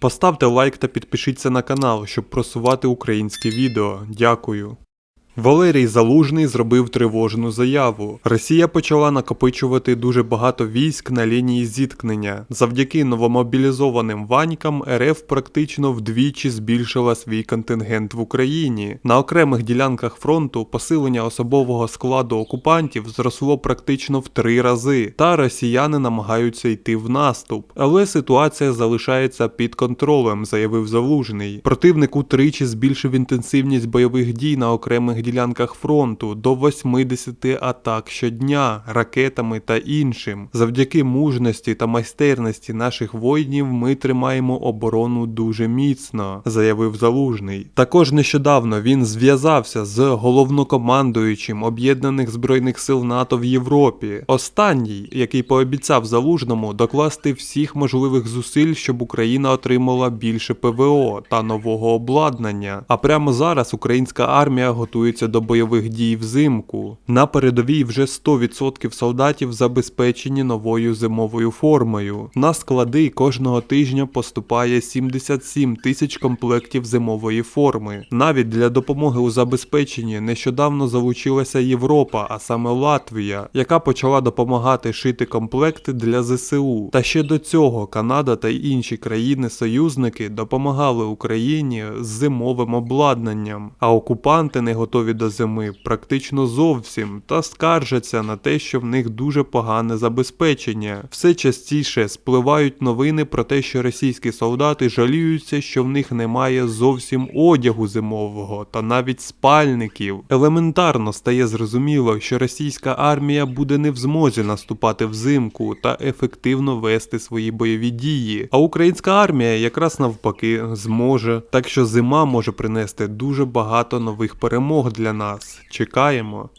Поставте лайк та підпишіться на канал, щоб просувати українське відео. Дякую. Валерій Залужний зробив тривожну заяву. Росія почала накопичувати дуже багато військ на лінії зіткнення. Завдяки новомобілізованим ванькам РФ практично вдвічі збільшила свій контингент в Україні. На окремих ділянках фронту посилення особового складу окупантів зросло практично в три рази, та росіяни намагаються йти в наступ. Але ситуація залишається під контролем, заявив Залужний. Противник утричі збільшив інтенсивність бойових дій на окремих ділянках фронту до 80 атак щодня ракетами та іншим. Завдяки мужності та майстерності наших воїнів ми тримаємо оборону дуже міцно, заявив Залужний. Також нещодавно він зв'язався з головнокомандуючим об'єднаних збройних сил НАТО в Європі. Останній, який пообіцяв Залужному докласти всіх можливих зусиль, щоб Україна отримала більше ПВО та нового обладнання. А прямо зараз українська армія готується до бойових дій взимку. На передовій вже 100% солдатів забезпечені новою зимовою формою. На склади кожного тижня поступає 77 тисяч комплектів зимової форми. Навіть для допомоги у забезпеченні нещодавно залучилася Європа, а саме Латвія, яка почала допомагати шити комплекти для ЗСУ. Та ще до цього Канада та інші країни-союзники допомагали Україні з зимовим обладнанням, а окупанти не готові до зими практично зовсім та скаржаться на те, що в них дуже погане забезпечення. Все частіше спливають новини про те, що російські солдати жаліються, що в них немає зовсім одягу зимового та навіть спальників. Елементарно стає зрозуміло, що російська армія буде не в змозі наступати взимку та ефективно вести свої бойові дії. А українська армія якраз навпаки зможе. Так що зима може принести дуже багато нових перемог для нас. Чекаємо.